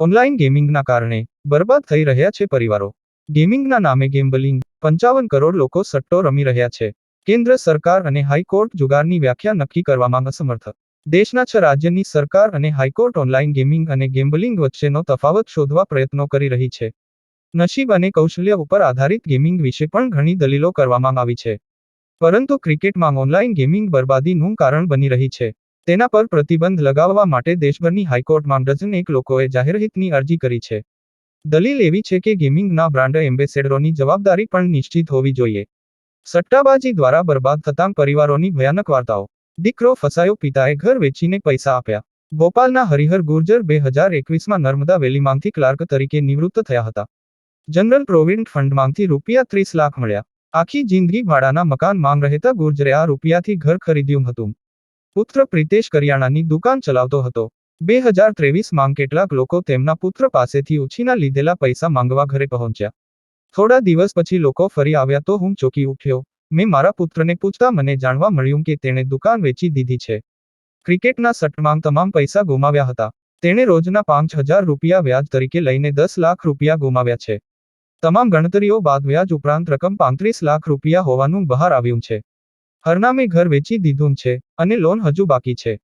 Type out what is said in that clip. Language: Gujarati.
ઓનલાઈન ગેમિંગના કારણે બરબાદ થઈ રહ્યા છે પરિવારો. ગેમિંગના નામે ગેમ્બલિંગ પંચાવન કરોડ લોકો સટ્ટો રમી રહ્યા છે. કેન્દ્ર સરકાર અને હાઈકોર્ટ જુગારની વ્યાખ્યા નક્કી કરવામાં અસમર્થ. દેશના છ રાજ્યની સરકાર અને હાઈકોર્ટ ઓનલાઈન ગેમિંગ અને ગેમ્બલિંગ વચ્ચેનો તફાવત શોધવા પ્રયત્નો કરી રહી છે. નસીબ અને કૌશલ્ય ઉપર આધારિત ગેમિંગ વિશે પણ ઘણી દલીલો કરવામાં આવી છે. પરંતુ ક્રિકેટમાં ઓનલાઈન ગેમિંગ બરબાદીનું કારણ બની રહી છે. તેના પર પ્રતિબંધ લગાવવા માટે દેશભરની હાઈકોર્ટમાં ડઝન એક લોકોએ જાહેરહિતની અરજી કરી છે. દલીલ એવી છે કે ગેમિંગના બ્રાન્ડ એમ્બેસેડરોની જવાબદારી પણ નિશ્ચિત હોવી જોઈએ. સટ્ટાબાજી દ્વારા બરબાદ થતાં પરિવારોની ભયાનક વાર્તાઓ. દીકરો ફસાયો પિતાએ ઘર વેચીને પૈસા આપ્યા. ભોપાલના હરિહર ગુર્જર બે હજાર એકવીસમાં નર્મદા વેલીમાંથી ક્લાર્ક તરીકે નિવૃત્ત થયા હતા. જનરલ પ્રોવિડન્ટ ફંડમાંથી રૂપિયા ત્રીસ લાખ મળ્યા. આખી જિંદગી ભાડાના મકાન માંગ રહેતા ગુર્જરે આ રૂપિયાથી ઘર ખરીદ્યું હતું. પુત્ર પ્રિતેશ કરિયાણાની દુકાન ચલાવતો હતો. બે હજાર ત્રેવીસમાં કેટલાક લોકો તેમના પુત્ર પાસેથી ઉછીના લીધેલા પૈસા માંગવા ઘરે પહોંચ્યા. થોડા દિવસ પછી લોકો ફરી આવ્યા તો હું ચોકી ઉઠ્યો. મેં મારા પુત્રને પૂછતા મને જાણવા મળ્યું કે તેણે દુકાન વેચી દીધી છે. ક્રિકેટના સટમાં તમામ પૈસા ગુમાવ્યા હતા. તેણે રોજના પાંચ હજાર રૂપિયા વ્યાજ તરીકે લઈને દસ લાખ રૂપિયા ગુમાવ્યા છે. તમામ ગણતરીઓ બાદ વ્યાજ ઉપરાંત રકમ પાંત્રીસ લાખ રૂપિયા હોવાનું બહાર આવ્યું છે. હરનામે ઘર વેચી દીધું છે અને લોન હજુ બાકી છે.